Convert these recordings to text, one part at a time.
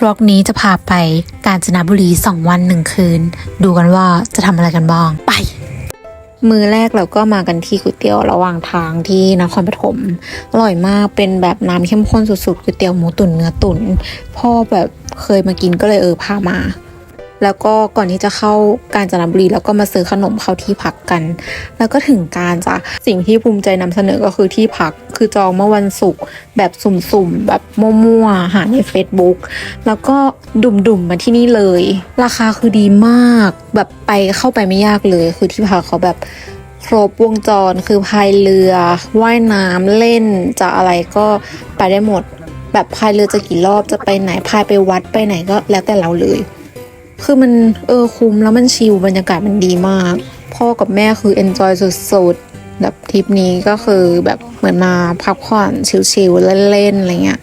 บล็อกนี้จะพาไปกาญจนบุรี 2 วัน 1 คืน ดูกันว่าจะทำอะไรกันบ้าง ไป มือแรกเราก็มากันที่ก๋วยเตี๋ยวระหว่างทางที่นครปฐมอร่อยมากเป็นแบบน้ำเข้มข้นสุดๆก๋วยเตี๋ยวหมูตุ๋นเนื้อตุ๋นพ่อแบบเคยมากินก็เลยเออพามา แล้วก็ก่อนที่จะเข้ากาญจนบุรีแล้วก็มาซื้อขนมเข้าที่พักกัน แล้วก็ถึงการจ้ะสิ่งที่ภูมิใจนำเสนอก็คือที่พักคือจองเมื่อวันศุกร์แบบสุ่มๆ แบบมั่วๆหาใน Facebook แล้วก็ดุ่มๆมาที่นี่เลย ราคาคือดีมาก แบบไปเข้าไปไม่ยากเลย คือที่พักเขาแบบครบวงจรคือพายเรือ ว่ายน้ำเล่นจะอะไรก็ไปได้หมด แบบพายเรือจะกี่รอบจะไปไหนพายไปวัดไปไหนก็แล้วแต่เราเลย คือมันเออคุ้มแล้วมันชิลบรรยากาศมันดีมาก พ่อกับแม่คือ enjoy สุดๆแบบทริปนี้ก็คือแบบเหมือนมาพักผ่อนชิลๆเล่นๆอะไรเงี้ย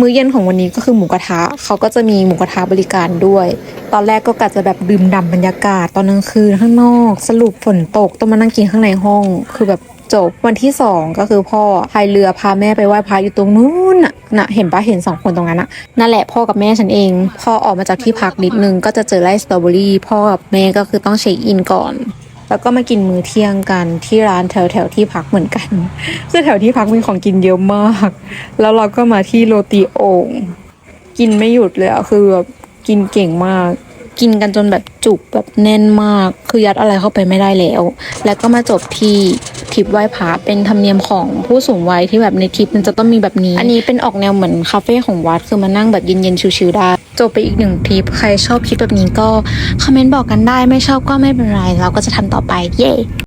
มื้อเย็นของวันนี้ก็คือหมูกระทะเขาก็จะมีหมูกระทะบริการด้วย ตอนแรกก็กะจะแบบดื่มด่ำบรรยากาศตอนกลางคืนข้างนอก สรุปฝนตกต้องมานั่งกินข้างในห้อง คือแบบ จบวันที่สองก็คือพ่อพายเรือพาแม่ไปไหว้พระอยู่ตรงนู้นน่ะเห็นปะเห็นสองคนตรงนั้นอะนั่นแหละพ่อกับแม่ฉันเอง พอออกมาจากที่พักนิดนึงก็จะเจอไร่สตรอเบอรี่พ่อกับแม่ก็คือต้องเช็คอินก่อนแล้วก็มากินมื้อเที่ยงกันที่ร้านแถวแถวที่พักเหมือนกันซึ่งแถวที่พักมีของกินเยอะมาก แล้วเราก็มาที่โรตีโอ่งกินไม่หยุดเลยอะคือแบบกินเก่งมาก กินกันจนแบบจุกแบบแน่นมาก คือยัดอะไรเข้าไปไม่ได้แล้ว แล้วก็มาจบที่ ทิปไหว้พระเป็นธรรมเนียมของผู้สูงวัยที่แบบในทริปมันจะต้องมีแบบนี้ อันนี้เป็นออกแนวเหมือนคาเฟ่ของวัดคือมานั่งแบบเย็นๆชิวๆได้จบไปอีกหนึ่งทริปใครชอบคลิปแบบนี้ก็คอมเมนต์บอกกันได้ไม่ชอบก็ไม่เป็นไร เราก็จะทำต่อไปเย้